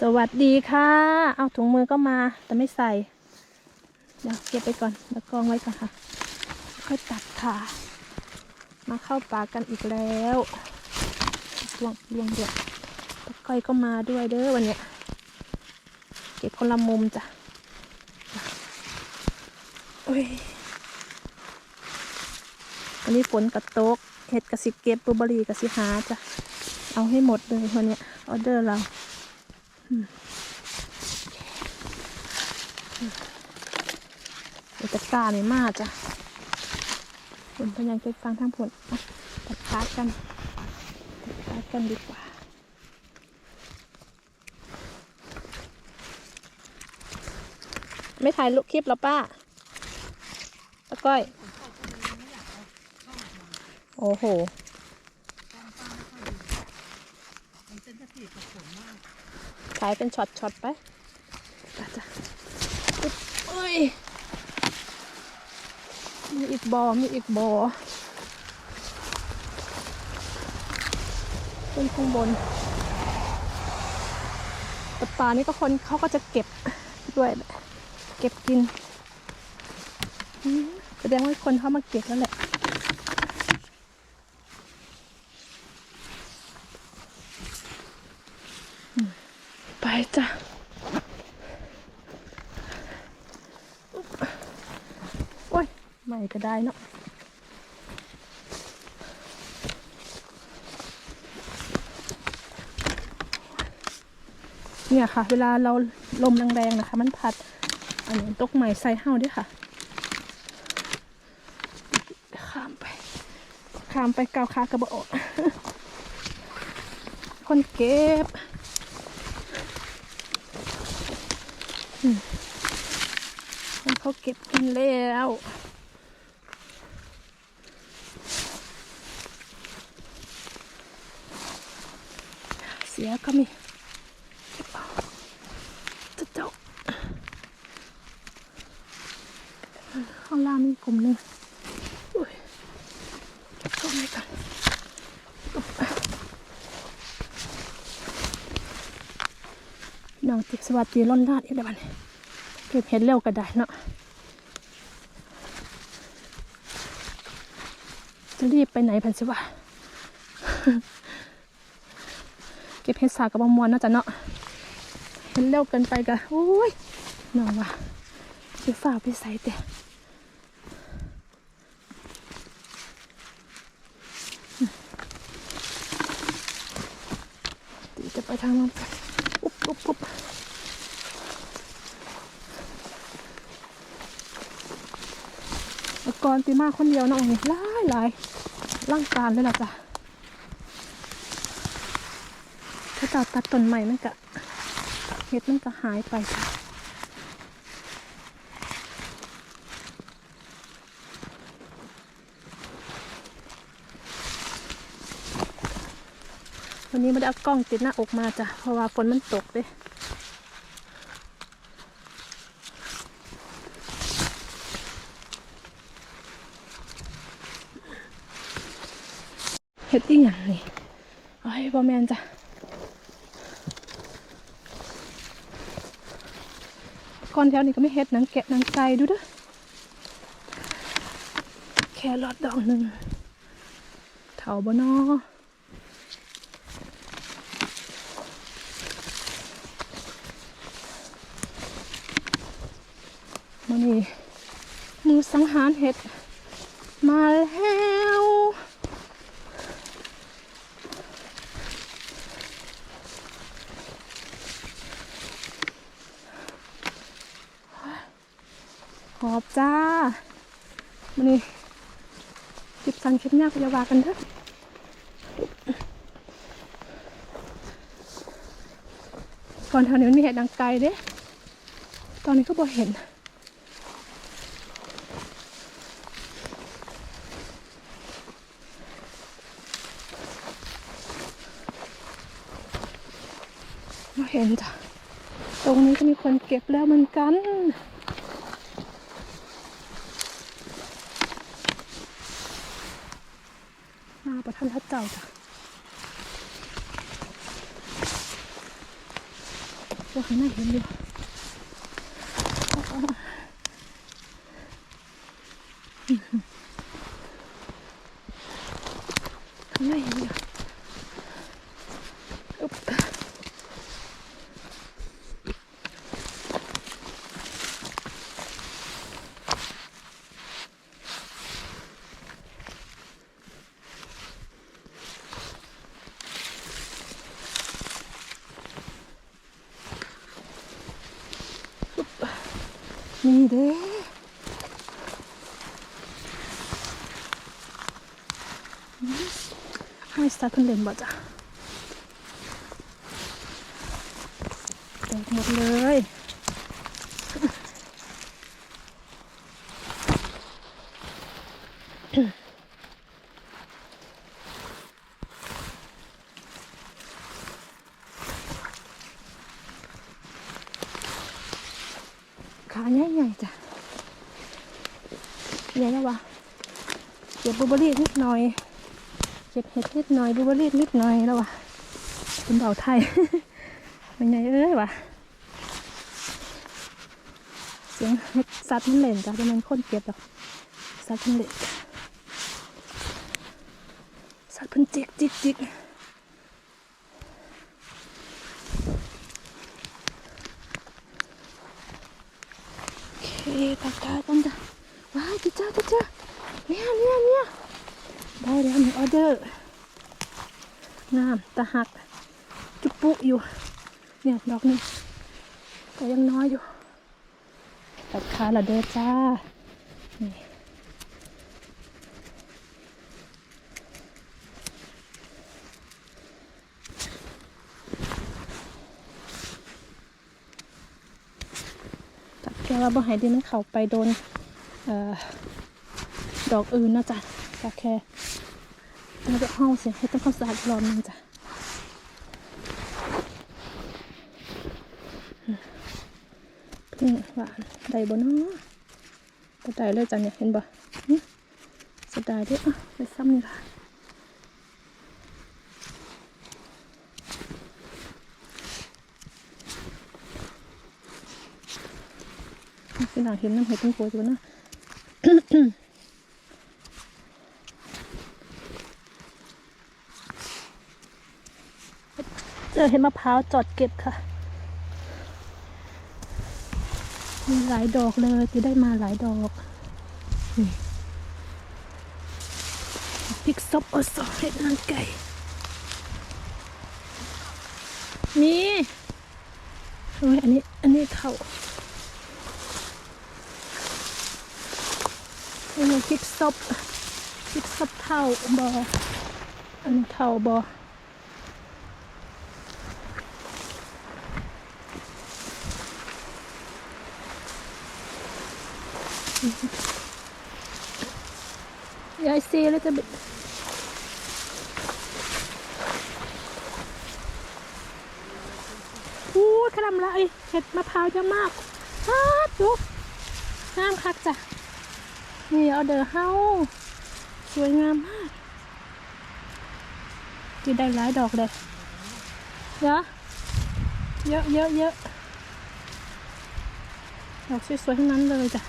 สวัสดีค่ะ เอาถุงมือก็มา แต่ไม่ใส่ เดี๋ยวเก็บไปก่อนแล้วกองไว้ก่อนค่ะ ค่อยตัดค่ะ มาเข้าป่ากันอีกแล้วลวงลวงเดือดตะก้อยก็มาด้วยเด้อวันเนี้ย เก็บคนละมุมจ้ะอุ้ยวันนี้ฝนกระตกเห็ดกระสิเก็บปูบรีกระสิหาจ้ะ เอาให้หมดเลยวันเนี้ยออเดอร์เรา เดี๋ยวจะกล้าไม่มากจ้ะผลพยังไปฟังทางผลอะตัดพากันตัดพากันดีกว่าไม่ถ่ายลูกคลิปแล้วป้าตะก้อย โอ้โห ขายเป็นช็อตช็อตๆไปจ้ะอุ๊บเอ้ยมีอีกบอมีอีกบอขึ้นข้างบนแต่ป่านี่ก็คนเขาก็จะเก็บด้วย เก็บกินแสดงว่าคนเขามาเก็บแล้วแหละ จ้ะโอ้ยไม่ก็ได้เนาะเนี่ยค่ะ เวลาเราลมแรงๆนะคะ มันพัด อันนี้ตกใหม่ใส่เห่าด้วยค่ะ ข้ามไป ข้ามไปก้าวขากระบอกคนเก็บ มัน เขาเก็บกินแล้วเสียก็มีจะเจ้าข้างล่างมีกลุ่มหนึ่งอุ้ยเก็บกล้องไว้ก่อนน้องติดสวัสดีล้นลาดอีกแล้วบัดนี้ เก็บเห็ดเร็วก็ได้เนาะจะรีบไปไหนพันสิวะเก็บเห็ดสากับบมวนเนาะจ้ะเนาะเห็นเร็วเกินไปกะโอ้ยน้องว่ะสิฝ่าไปใส่เตะตีจะไปทางนั้นกันอุ๊บอุ๊บอุ๊บ เมื่อ ก่อนตีมาคนเดียวนาะโอ้ยหลายหลายร่างการเลยล่ะจ้ะถ้าตัดตัดต้นใหม่มันก็เห็ดมันก็หายไปจ้ะวันนี้ไม่ได้เอากล้องติดหน้าอกมาจ้ะเพราะว่าฝนมันตกเด้ เฮ็ดอีหยังนี่เอ้ยบ่แม่นจ้ะก่อนแถวนี้ก็ไม่เฮ็ดหนังแกะหนังไก่ดูเด้อแค่รอดดอกหนึ่งเถาบ่นอมานี่มือสังหารเห็ดมาแล้ว หอบจ้ามันนี่ จิบสันเข็มยากพยาบากันเถอะก่อนแถวนี้มันมีเห็ดดังไกลเด้ ตอนนี้ก็บ่เห็นบ่เห็นจ้ะ ตรงนี้ก็มีคนเก็บแล้วเหมือนกัน มาประทันทัดเจ้าจ้ะ ตัวข้างในเห็นอยู่ข้างในเห็นอยู่อุ๊บ นี่เด้ให้สตาร์ทเพิ่นเล่นบ่จ้ะแตกหมดเลย ขา ใหญ่ๆจ้ะใหญ่แล้ววะเก็บบูเบอรี่นิดหน่อย เก็บเห็ดนิดหน่อยบูเบอรี่นิดหน่อยแล้ววะเป็นเบาไทยเป็นไงเอ้ยวะเสียงเห็ดสัตว์มันเล่นจ้ะจะมันคนเก็บหรอกสัตว์มันเล่นสัตว์เพิ่นจิกจิกจิก โอเคตักตากันจ้ะว้าจิจ้าจิจ้าเนี่ยเนี่ยเนี่ยได้แล้วหนึ่งออเดอร์งามตะหัก จุบปุอยู่ เนี่ยดอกนี้แต่ยังน้อยอยู่ตัดขาละเด้อจ้านี่ตัดแค่ ว่าบ่ให้ดินมันเข้าไปโดนออดอกอื่นนะจ๊ะตัดแค่แล้วก็ห้องเสียให้ต้องเข้าสะอาดรอบนึงจ้ะพึ่งหวานได้บ่เนาะก็ได้เลยจ้ะเนี่ยเห็นบ่หึจะด้เด้วยอะไปซ้ำนี่ละ พี่นางเห็นน้ำเห็ดทั้งโคอยู่นะเจอเห็ดมะพร้าวจอดเก็บค่ะ มีหลายดอกเลยที่ได้มาหลายดอกพริกซบอสอเห็ดนางไก่นี่โอ้ยอันนี้ อันนี้เท่า นนี้พริกซบพริกซบเท่าบออันเท่าบอ Yeah, I see a little bit. พูดขนมละไอเห็ดมะพร้าวเยอะมากฮัดดูงามคักจ้ะ นี่เอาเดอร์เฮาสวยงามมากจีได้หลายดอกเลยเยอะเยอะเยอะเยอะดอกสวยๆทั้งนั้นเลยจ้ะ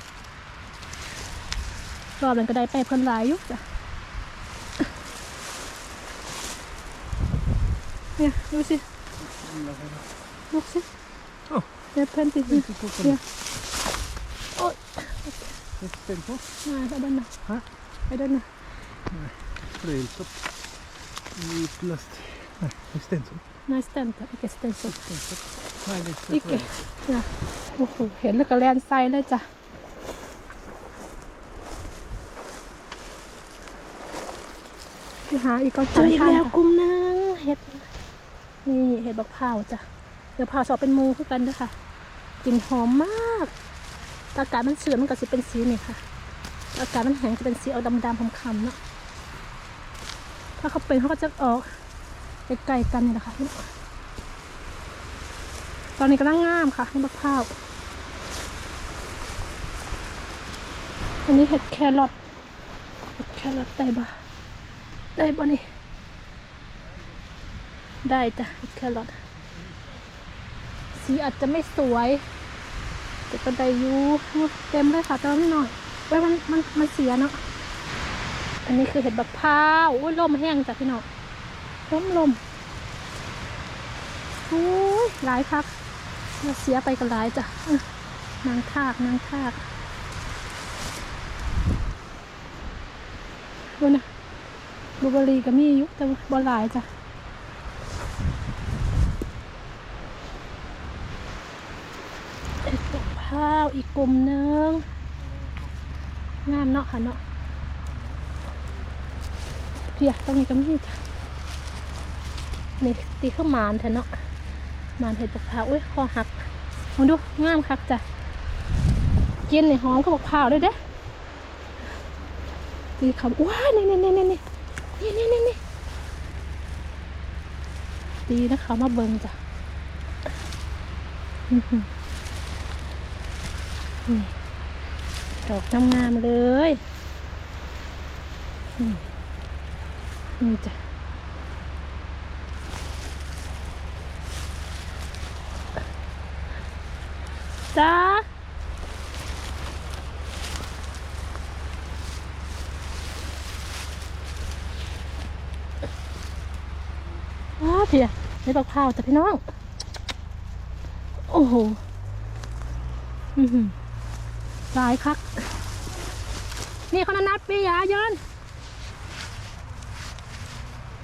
รอบนั้นก็ได้ไปเพิ่นหลายอยุกจ้ะเนี่ยดูสิดูสิ Oh. เดี๋ยวเพิ่นติด Inte på เนี่ยโอ๊ย Ett stenpå? มาไปเดินหน่อยฮะไปเดินหน่อย Fröjlsopp. I plast. Nej, det är stensopp. นายสแตนแต่อีกสแตนสุด Stensopp. Nej, det är อีก fröjl. เนี่ยโอ้โหเห็นแล้วก็แลนไซเลยจ้ะไปหาอีกก็เจออีกแล้วกลุ่มหนึงเห็ดนี่เห็ดบักพร้าวจ้ะเดี๋ยวพร้าวชอบเป็นหมูคือกันเด้วยค่ะกลิ่นหอมมากแต่ อากาศมันเสื่อมมันก็จะเป็นสีนี่ค่ะ อากาศมันแห้งจะเป็นสีเอาดำๆคำๆเนาะ ถ้าเขาเป็นเขาก็จะออกใกลๆกันนี่แหละค่ะตอนนี้กำลังงามค่ะให้บักพร้าว อันนี้เห็ดแครอทเห็ดแครอทได้บ่ได้บ่นี่ ได้จ้ะเห็ดแครอทสีอาจจะไม่สวย แต่ก็ได้ยูเต็มเลยค่ะเติมนิดหน่อยไว้มันมันมันเสียเนาะอันนี้คือเห็ดบักพร้าวอุ้ยลมแห้งจ้ะพี่น้องลมลมโอ้ยหลายคักเราเสียไปกันหลายจ้ะนางทากนางทากดูนะบลูเบอรี่ก็มีอยู่แต่บ่หลายจ้ะ เ้าวอีกกลุ่มนึงงามเนาะค่ะเนาะเพียตรงนี้ก็มีจ้ะนี่ตีข้าวหมานเถอะเนาะมานเห็ดดอกพร้าวอุ้ยคอหักมาดูงามคักจ้ะกินนี่หอมก็บอกพร้าวเลยเด้ตีคำว้านี่นี่นี่นี่นี่นี่นี่นี่นี่ดีนะคะมาเบิ่งจ้ะอือหือ ดอกงามๆเลยอืมนี่จ้ะจ้าว้าเพียได้ดอกข้าวจ้ะพี่น้อง โอ้โห อือหือ หลายคัก นี่เขานัดปียาเยิน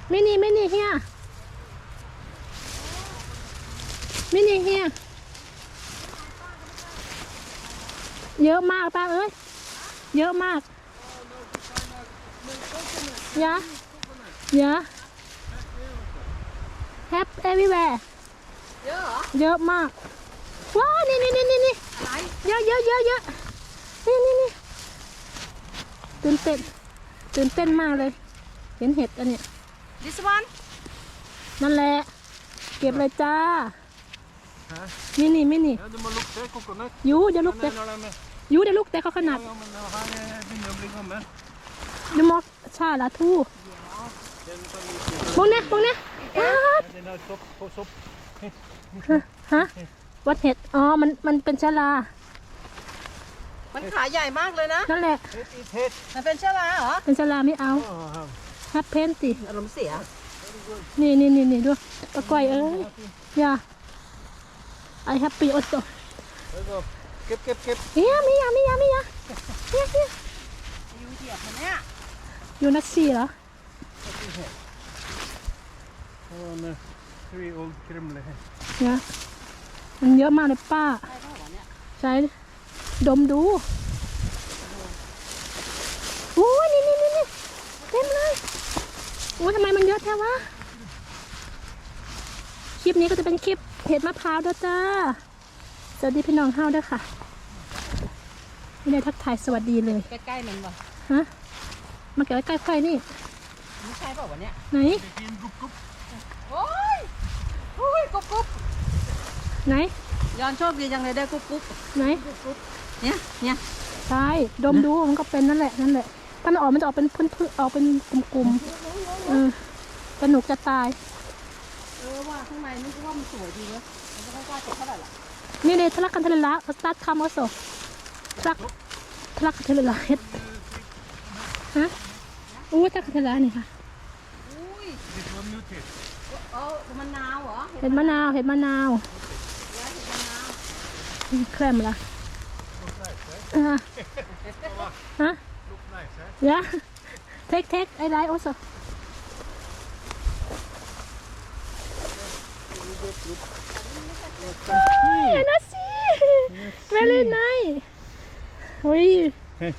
ไม่นี่ไม่นี่เฮียไม่นี่เฮียเยอะมากป้าเอ้ย เยอะมากเยอะเยอะแฮปเอวิแวร์เยอะเหรอ เยอะมาก ว้าว นี่นี่นี่นี่นี่อะไรเยอะเยอะเยอะเยอะ นี่นี่นี่ตื่นเต้นตื่นเต้นมากเลย เห็นเห็ดอันเนี้ย this one นั่นแหละ เก็บเลยจ้า Hæ? นี่นี่ไม่นี่ Ja, du må lukte coconut. ยูเดี๋ยวลูก Den เตะ er når den er ยูเดี๋ยวลูกเตะเขาขนาด Ja, men den her er- begynner å bli gammel. ยูมอกชาลาทู Den kan vi ikke มองเนี่ยมองเนี่ยอ้าว Ja, Den har sopp på sopp. ฮะวัดเห็ด อ๋อ มัน มันเป็นชาลา มันขาใหญ่มากเลยนะ นั่นแหละ Het is het. มันเป็นเชื้อราเหรอ เป็นชาลาไม่เอา Ah, ฮับเพนสิอารมณ์เสีย นี่นี่นี่นี่ดูตะกร้อยเอ้ยอย่า I happy also Hør så. Kepp, kepp, kepp. เฮียมียามียามียาเฮียเฮียยูเหยียบมันเนี่ยอยู่นัสซี่เหรอ Og en eh, three old kremle her. เนี่ยมันเยอะมากเลยป้า ใช่ป่าวะเนี่ยใช้ ดมดูโอ้ยนี่นี่นี่นี่เต็มเลยโอ้ยทำไมมันเยอะแท้วะ คลิปนี้ก็จะเป็นคลิปเห็ดมะพร้าวด้วยจ้า สวัสดีพี่น้องเฮาด้วยค่ะไม่ได้ทักทายสวัสดีเลย ใกล้ๆมันวะฮะ มาเก็บไว้ใกล้ไฟนี่ไม่ใช่ป่าวะเนี่ย ไหน Fin gupp, gupp. โอ้ยโอ้ยกุ๊บกุ๊บไหน ยอนโชคดีจังเลยได้กุ๊บกุ๊บไหน เนี่ยเนี่ยใช่ดมดูมันก็เป็นนั่นแหละนั่นแหละ ถ้ามันออกมันจะออกเป็นพื้นพื้นออกเป็นกลุ่มๆเออสนุกจะตาย เออว่าข้างในนี่ก็ว่ามันสวยดีเนอะมันก็ไม่กล้าจะเท่าไหร่หรอกนี่เลยทะลักกันทะเลละสตาร์ทคำก็โซทะลักทะลักกันทะเลละเฮ็ดฮะอู้ทะลักกันทะเลละนี่ค่ะ อุ้ย This one muted. เออมันนาวเหรอเห็ดมะนาวเห็ดมะนาวย้ายเห็ดมะนาวอืมแครมละ Look Uh, huh? Look nice, eh? Yeah. take, take. I like also. Oh, I not see. Very nice. Oui. Hey,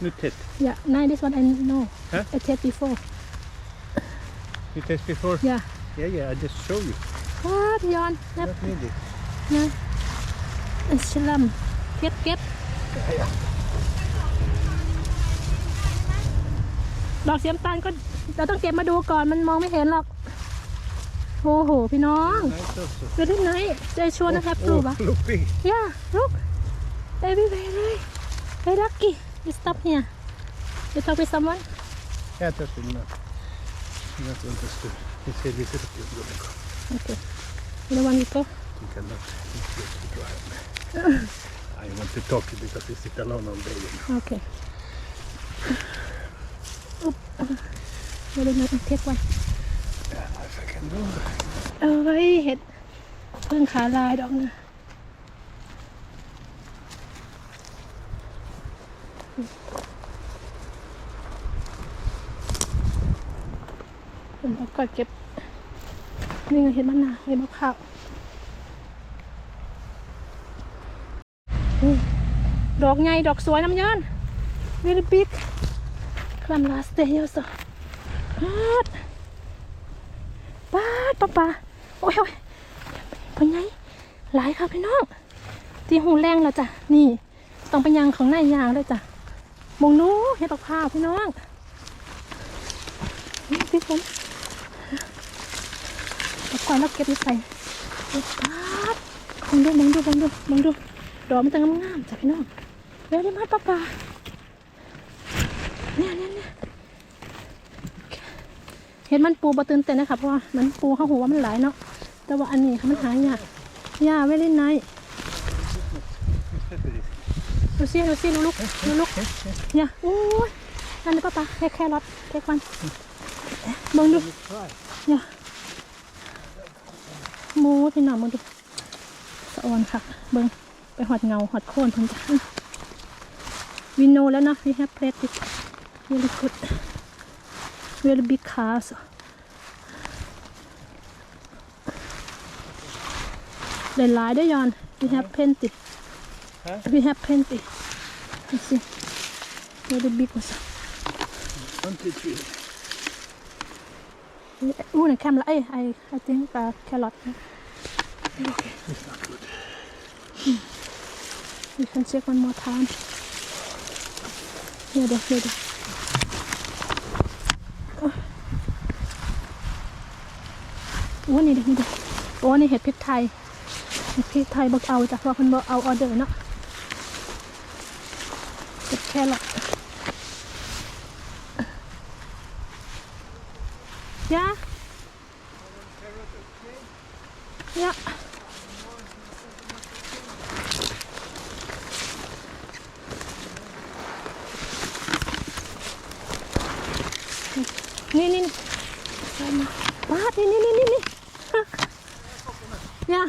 new test. Yeah, now This one I know. Huh? I test before. You test before? Yeah. Yeah, yeah. I just show you. What, Yon? Yep. Not needed. No. It's slum. Get, get. ดอกเสียมตันก็เราต้องเก็บมาดูก่อนมันมองไม่เห็นหรอก โอ้โห พี่น้อง Nice เดี๋ยวไหนจะชวนนะครับลูกปะ Look big. ย่าลูกเอวี่เวเลยเฮ้ยลักกี้ดิสตับเนี่ยดิสตับไปซัมวัน Yeah, that will not. Not understood. It's a little โอเคเดี๋ยววันนี้ก็ You cannot. It's good to drive. อุ๊บเดี๋ยวเดี๋ยวเดี๋ยวเทปไว้ Yeah, if I can do that. เอ้ยเห็ดเพิ่งขาลายดอกนะผมเอาก่อนเก็บนี่ไงเห็ดมะนาวเห็ดมะพร้าวนี่ ดอกไงดอกสวยน้ำย้อน very big คลัมลาสเตเยสปาดปาดปะปาโอ้ยโอ้ยเป็นไงหลายค่ะพี่น้องตีหูแรงแล้วจ้ะนี่ต้องไปยังของนายยางเลยจ้ะมงนู้เห็ดดอกข้าวพี่น้องนี่พี่ฝนตะกอนแล้วเก็บไปใส่เก็บปาดมองดูมองดูมองดูมองดูดอกมันจะงามๆจ้ะพี่น้อง เร็วได้มาป้าป่าเนี่ยเนี่ยเนี่ยเห็ดมันปูบตื่นเต้นนะคะเพราะว่ามันปูเขาหัวามันหลายเนาะแต่ว่าอันนี้มันหายากยาไว้เล่นไนดูสิดูสิดูลูกดูลูกเนี่ยโอ้ยนั่นเลยป้าป่าแค่แค่รอทแค่ควันเบิ่งดูเนี่ยมูพี่น้องเบิ่งดูสะออนค่ะเบิ่งไปหอดเงาหอดโคนเพิ่นจ้ะ วินโนแล้วนะ we have played it really good really big cars หลายๆได้ยอน we have plenty Huh? we have plenty you see really big also One, two, three. อู้ในแคมละเอ้ย I I think uh, carrot It's not good. you can check one more time เดี๋ยวเดี๋ยวเดี๋ยวเดี๋ยวโอ้นี่เดี๋ยวนี่เดี๋ยวโอ้นี่เห็ดพริกไทยเห็ดพริกไทยบอกเอาจ้ะเพราะคนบอกเอาออเดอร์เนาะเห็ดแค่ละยะยะนี่นี่นี่ว้าดนี่นี่นี่นี่นี่เนี่ย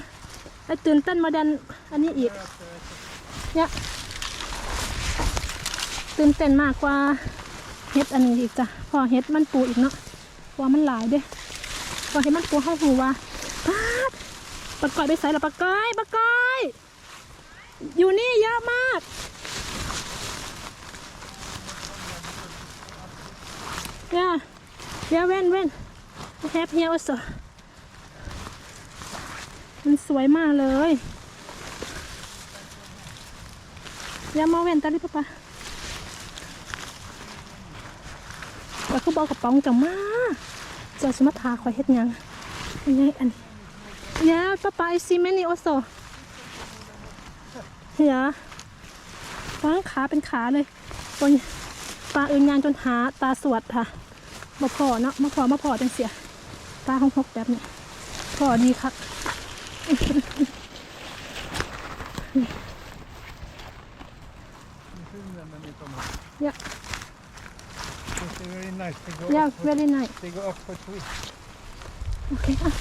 ไอตื่นเต้น มาดันอันนี้อีก เนี่ยตื่นเต้นมากกว่าเฮ็ดอันนี้อีกจ้ะพอเฮ็ดมันปูอีกเนาะเพราะว่ามันหลายเด้พอเฮ็ดมันปูเข้าหูว่าปาดปลากอยไปใส่ละปลากอยปลากอย อยู่นี่เยอะมาก Yeah, yeah, when, when. I have here also. มันสวยมากเลยอย่ามาเว้นตาดิปะปะแล้วก็บอกกระป๋องจังมาเจะสมาทาคอยเฮ็ดยังยังไงอันนี้ยาป้าป้า I see many also เฮียฟางขาเป็นขาเลยบนปลาอื่นงานจนหาตาสวดค่ะมาพอเนาะมาพอมาพอจังเสีย ตาหงหกแบบนี้พอดีครับ Yeah, It's very nice. They go yeah, up for, very nice. they go up for three. Okay, ah,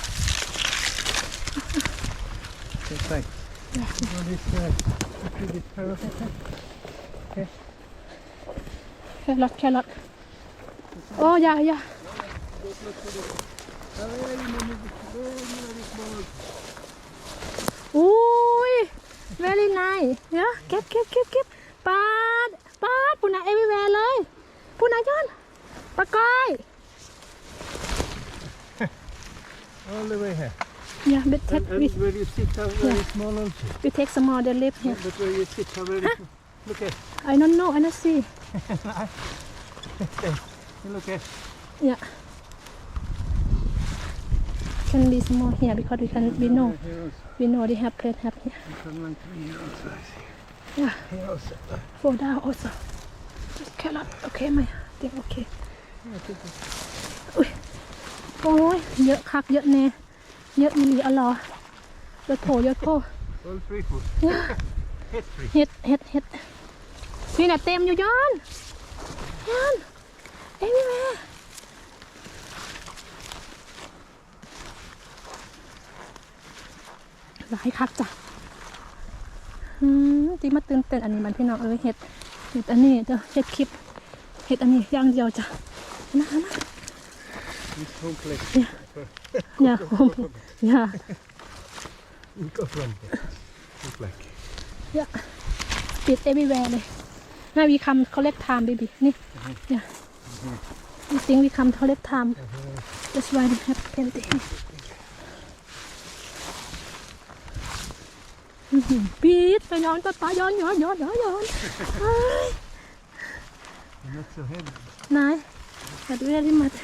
Okay, thanks. Yeah. Well, this, uh, this is perfect. แครอทแคร อทโอ้ยาอยาอุ้ย very nice เนี่ยเก็บเก็บเก็บเก็บปาดปาดปุ่นนะ everywhere เลยปุ่นนะย้อนปลากอย All the way here. yeah but take And, we, and where you sit are very small also. we take some more the lip here But where you sit are very small. Look at, I don't know I don't see look at. yeah can be small here because we can we know Here also. we know they have plate have here Some like three here also, I see. yeah Here also. fall down also carrot okay ไหมเดี๋ยวโอเค I think it's โอ้ยเยอะคักเยอะแน่เยอะอีหลีอะเหรอยอดโผยอดโผ Full free food. Hit free. เฮ็ดเฮ็ดเฮ็ดนี่น่ะเต็มอยู่ย้อนย้อนเอ้ยนี่แม่ หลายคักจ้ะอืมตีมาตื่นเต้นอันนี้มันพี่น้องเอ้ยเห็ดเห็ดอันนี้เด้อเห็ดคลิปเห็ดอันนี้อย่างเดียวจ้ะนะนะ This home place. อย่าผมอย่า Go from here. Look like. อย่าปิด everywhere เลยน่าวีคำเขาเรียก time baby นี่อย่า I think we come collect time that's why we have plenty อื้อหือปีดไปย้อนป้าป้าย้อนย้อนย้อ นย้อนย้อนเฮ้ย You're not so heavy. นาย but very much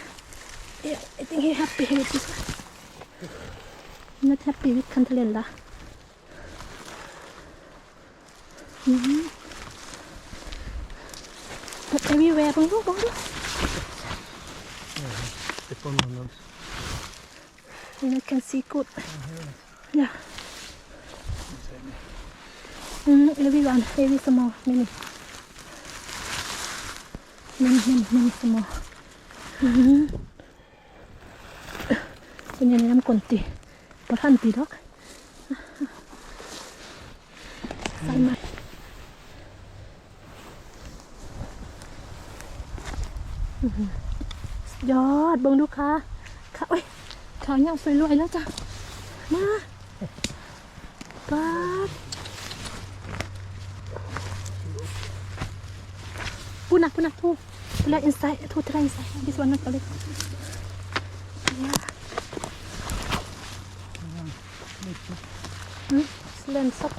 yeah, I think he happy with this one not happy with Cantalella อือหือ but everywhere บังดูบังดู Step on my nose. and I can see good yeah Mm, everyone, every small, many. Many, many, many small. อืมเป็นยังไงน้ำกลนตีพอท่านตีดอกใส่มายอดบิ่งดูค่ะค่ะเอ้ยขาวยังสวยรวยแล้วจ้ะ มาป๊า ดพูดนะพูดนะพูดพูดแล้ว inside ทูทราย inside this one not correct yeah อืมเล่นซับ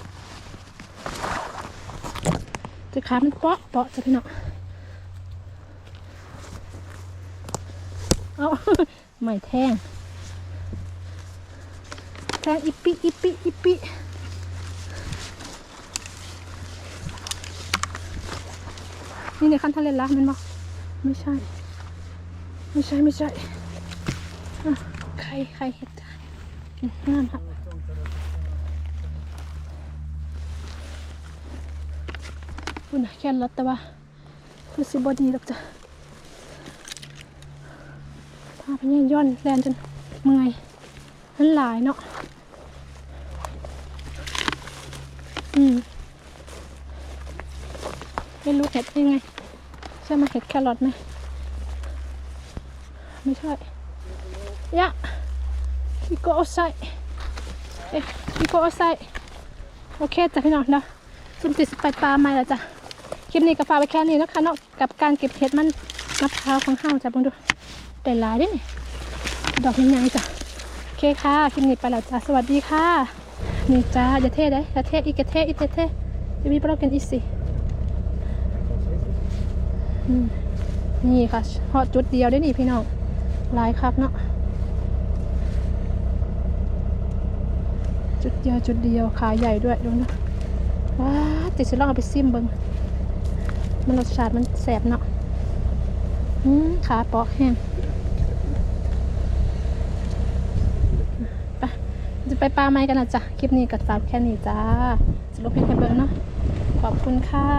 จะขามันเปาะเปาะจะพี่น้องเอาไม่แทงแทงอิปิอิปิอิปิ นี่ในขั้นทะเลละมันบอกไม่ใช่ ไม่ใช่ไม่ใช่ใครใครเห็ดได้อืมนั่นค่ะคุณนะแค่รถแต่ว่าคือสิบดีหรอกจ้ะพาพญาย้อนแลนจนเมื่อยมันหลายเนาะอืม ไม่รู้เห็ดยังไงใช่ไหมเห็ดแครอทไหมไม่ใช่ยะพี่โกเอาใส่เอ๊ะพี่โกเอาใส่โอเคจ้ะพี่น้องเนาะสุ่มติดไปปลาใหม่แล้วจ้ะคลิปนี้ก็ฝากไว้แค่นี้นะคะเนาะกับการเก็บเห็ดมันมะพร้าวของห้าวจ้ะบังดูได้หลายด้วยนี่ดอกยังไงจ้ะโอเคค่ะคลิปนี้ไปแล้วจ้าสวัสดีค่ะนี่จ้าอย่าเท่ได้อย่าเท่อีกเท่อีกเท่จะมีโปรแกรมอีกสิ นี่ค่ะฮอตจุดเดียวได้นี่พี่น้องหลายคักเนาะจุดเดียวจุดเดียวขาใหญ่ด้วยดูนะว้าติดสิลองเอาไปซิมเบิงมันรสชาติมันแสบเนาะอืมขาปาะแห้งไปจะไปปลาไม้กันนะจ๊ะ คลิปนี้ก็ฝากแค่นี้จ้าสรุปให้แค่เบิงเนาะขอบคุณค่ะ